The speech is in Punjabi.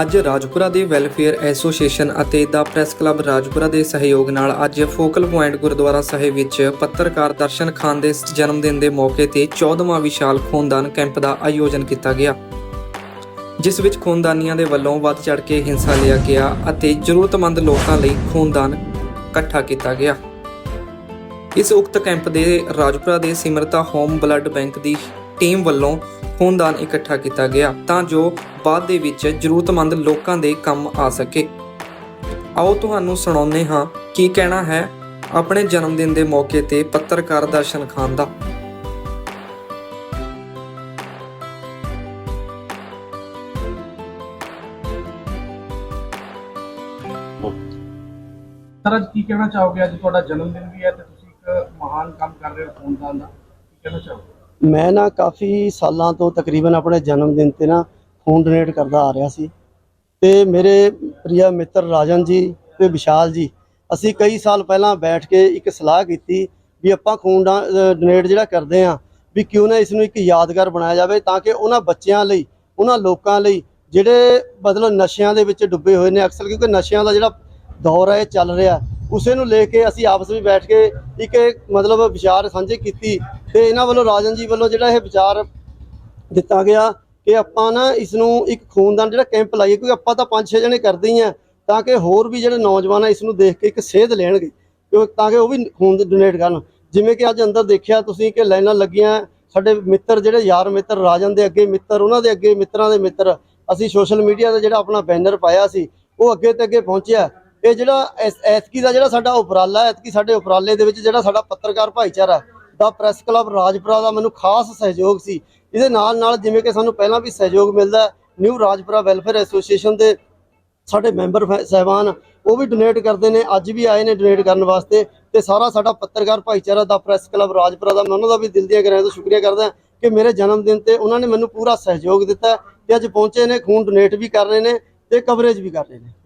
ਅੱਜ ਰਾਜਪੁਰਾ ਦੇ ਵੈਲਫੇਅਰ ਐਸੋਸੀਏਸ਼ਨ ਅਤੇ ਦਾ ਪ੍ਰੈਸ ਕਲੱਬ ਰਾਜਪੁਰਾ ਦੇ ਸਹਿਯੋਗ ਨਾਲ ਅੱਜ ਫੋਕਲ ਪੁਆਇੰਟ ਗੁਰਦੁਆਰਾ ਸਾਹਿਬ ਵਿੱਚ ਪੱਤਰਕਾਰ ਦਰਸ਼ਨ ਖਾਨ ਦੇ ਜਨਮ ਦਿਨ ਦੇ ਮੌਕੇ ਤੇ 14ਵਾਂ ਵਿਸ਼ਾਲ ਖੂਨਦਾਨ ਕੈਂਪ ਦਾ ਆਯੋਜਨ ਕੀਤਾ ਗਿਆ। ਜਿਸ ਵਿੱਚ ਖੂਨਦਾਨੀਆਂ ਦੇ ਵੱਲੋਂ ਵੱਧ ਚੜ ਕੇ ਹਿੱਸਾ ਲਿਆ ਗਿਆ ਅਤੇ ਜ਼ਰੂਰਤਮੰਦ ਲੋਕਾਂ ਲਈ ਖੂਨਦਾਨ ਇਕੱਠਾ ਕੀਤਾ ਗਿਆ। ਇਸ ਉਕਤ ਕੈਂਪ ਦੇ ਰਾਜਪੁਰਾ ਦੇ ਸਿਮਰਤਾ ਹੋਮ ਬਲੱਡ ਬੈਂਕ ਦੀ ਟੀਮ ਵੱਲੋਂ ਖੂਨਦਾਨ ਇਕੱਠਾ ਕੀਤਾ ਗਿਆ ਤਾਂ ਜੋ ਬਾਅਦ ਦੇ ਵਿੱਚ ਜ਼ਰੂਰਤਮੰਦ ਲੋਕਾਂ ਦੇ ਕੰਮ ਆ ਸਕੇ। ਆਓ ਤੁਹਾਨੂੰ ਸੁਣਾਉਂਦੇ ਹਾਂ ਕੀ ਕਹਿਣਾ ਹੈ ਆਪਣੇ ਜਨਮ ਦਿਨ ਦੇ ਮੌਕੇ ਤੇ ਪੱਤਰਕਾਰ ਦਰਸ਼ਨ ਖਾਨ ਦਾ। ਸਰ, ਅੱਜ ਕੀ ਕਹਿਣਾ ਚਾਹੋਗੇ? ਅੱਜ ਤੁਹਾਡਾ ਜਨਮ ਦਿਨ ਵੀ ਹੈ ਤੇ ਤੁਸੀਂ ਇੱਕ ਮਹਾਨ ਕੰਮ ਕਰ ਰਹੇ ਹੋ ਖੂਨਦਾਨ ਦਾ। ਕੀ ਕਹਿਣਾ ਚਾਹੋਗੇ? ਮੈਂ ਨਾ ਕਾਫੀ ਸਾਲਾਂ ਤੋਂ ਤਕਰੀਬਨ ਆਪਣੇ ਜਨਮ ਦਿਨ ਤੇ ਨਾ ਖੂਨ ਡੋਨੇਟ ਕਰਦਾ ਆ ਰਿਹਾ ਸੀ। ਤੇ ਮੇਰੇ ਪ੍ਰਿਆ ਮਿੱਤਰ ਰਾਜਨ ਜੀ ਤੇ ਵਿਸ਼ਾਲ ਜੀ, ਅਸੀਂ ਕਈ ਸਾਲ ਪਹਿਲਾਂ ਬੈਠ ਕੇ ਇੱਕ ਸਲਾਹ ਕੀਤੀ ਵੀ ਆਪਾਂ ਖੂਨ ਡੋਨੇਟ ਜਿਹੜਾ ਕਰਦੇ ਆ ਵੀ ਕਿਉਂ ਨਾ ਇਸ ਨੂੰ ਇੱਕ ਯਾਦਗਾਰ ਬਣਾਇਆ ਜਾਵੇ ਤਾਂ ਕਿ ਉਹਨਾਂ ਬੱਚਿਆਂ ਲਈ, ਉਹਨਾਂ ਲੋਕਾਂ ਲਈ ਜਿਹੜੇ ਮਤਲਬ ਨਸ਼ਿਆਂ ਦੇ ਵਿੱਚ ਡੁੱਬੇ ਹੋਏ ਨੇ ਅਕਸਰ, ਕਿਉਂਕਿ ਨਸ਼ਿਆਂ ਦਾ ਜਿਹੜਾ ਦੌਰ ਹੈ ਇਹ ਚੱਲ ਰਿਹਾ। ਉਸੇ ਨੂੰ ਲੈ ਕੇ ਅਸੀਂ ਆਪਸ ਵਿੱਚ ਬੈਠ ਕੇ ਇੱਕ ਇਹ ਮਤਲਬ ਵਿਚਾਰ ਸਾਂਝੇ ਕੀਤੀ ਤੇ ਇਹਨਾਂ ਵੱਲੋਂ ਰਾਜਨ ਜੀ ਵੱਲੋਂ ਜਿਹੜਾ ਇਹ ਵਿਚਾਰ ਦਿੱਤਾ ਗਿਆ ਕਿ ਆਪਾਂ ਨਾ ਇਸ ਨੂੰ ਇੱਕ ਖੂਨਦਾਨ ਜਿਹੜਾ ਕੈਂਪ ਲਾਈਏ, ਕਿਉਂਕਿ ਆਪਾਂ ਤਾਂ ਪੰਜ ਛੇ ਜਣੇ ਕਰਦੇ ਹੀ ਆ, ਤਾਂ ਕਿ ਹੋਰ ਵੀ ਜਿਹੜੇ ਨੌਜਵਾਨ ਆ ਇਸ ਨੂੰ ਦੇਖ ਕੇ ਇੱਕ ਸੇਧ ਲੈਣਗੇ, ਕਿਉਂ ਤਾਂ ਕਿ ਉਹ ਵੀ ਖੂਨ ਡੋਨੇਟ ਕਰਨ। ਜਿਵੇਂ ਕਿ ਅੱਜ ਅੰਦਰ ਦੇਖਿਆ ਤੁਸੀਂ ਕਿ ਲਾਈਨਾਂ ਲੱਗੀਆਂ, ਸਾਡੇ ਮਿੱਤਰ ਜਿਹੜੇ ਯਾਰ ਮਿੱਤਰ ਰਾਜਨ ਦੇ ਅੱਗੇ ਮਿੱਤਰ, ਉਹਨਾਂ ਦੇ ਅੱਗੇ ਮਿੱਤਰਾਂ ਦੇ ਮਿੱਤਰ, ਅਸੀਂ ਸੋਸ਼ਲ ਮੀਡੀਆ ਤੇ ਜਿਹੜਾ ਆਪਣਾ ਬੈਨਰ ਪਾਇਆ ਸੀ, ਉਹ ਅੱਗੇ ਤੇ ਅੱਗੇ ਪਹੁੰਚਿਆ। ਇਹ ਜਿਹੜਾ ਐਸ- ਐਤਕੀ ਦਾ ਜਿਹੜਾ ਸਾਡਾ ਉਪਰਾਲਾ, ਐਤਕੀ ਸਾਡੇ ਉਪਰਾਲੇ ਦੇ ਵਿੱਚ ਜਿਹੜਾ ਸਾਡਾ ਪੱਤਰਕਾਰ ਭਾਈਚਾਰਾ ਦਾ ਪ੍ਰੈਸ ਕਲੱਬ ਰਾਜਪੁਰਾ ਦਾ ਮੈਨੂੰ ਖਾਸ ਸਹਿਯੋਗ ਸੀ। ਇਹਦੇ ਨਾਲ ਨਾਲ ਜਿਵੇਂ ਕਿ ਸਾਨੂੰ ਪਹਿਲਾਂ ਵੀ ਸਹਿਯੋਗ ਮਿਲਦਾ ਨਿਊ ਰਾਜਪੁਰਾ ਵੈਲਫੇਅਰ ਐਸੋਸੀਏਸ਼ਨ ਦੇ ਸਾਡੇ ਮੈਂਬਰ ਫੈ- ਸਾਹਿਬਾਨ, ਉਹ ਵੀ ਡੋਨੇਟ ਕਰਦੇ ਨੇ, ਅੱਜ ਵੀ ਆਏ ਨੇ ਡੋਨੇਟ ਕਰਨ ਵਾਸਤੇ ਤੇ ਸਾਰਾ ਸਾਡਾ ਪੱਤਰਕਾਰ ਭਾਈਚਾਰਾ ਦਾ ਪ੍ਰੈਸ ਕਲੱਬ ਰਾਜਪੁਰਾ ਦਾ, ਮੈਂ ਉਹਨਾਂ ਦਾ ਵੀ ਦਿਲ ਦੀਆਂ ਗਹਿਰਾਈਆਂ ਤੋਂ ਸ਼ੁਕਰੀਆ ਕਰਦਾ ਕਿ ਮੇਰੇ ਜਨਮ ਦਿਨ ਤੇ ਉਹਨਾਂ ਨੇ ਮੈਨੂੰ ਪੂਰਾ ਸਹਿਯੋਗ ਦਿੱਤਾ ਹੈ ਤੇ ਅੱਜ ਪਹੁੰਚੇ ਨੇ, ਖੂਨ ਡੋਨੇਟ ਵੀ ਕਰ ਰਹੇ ਨੇ ਤੇ ਕਵਰੇਜ ਵੀ ਕਰ ਰਹੇ ਨੇ।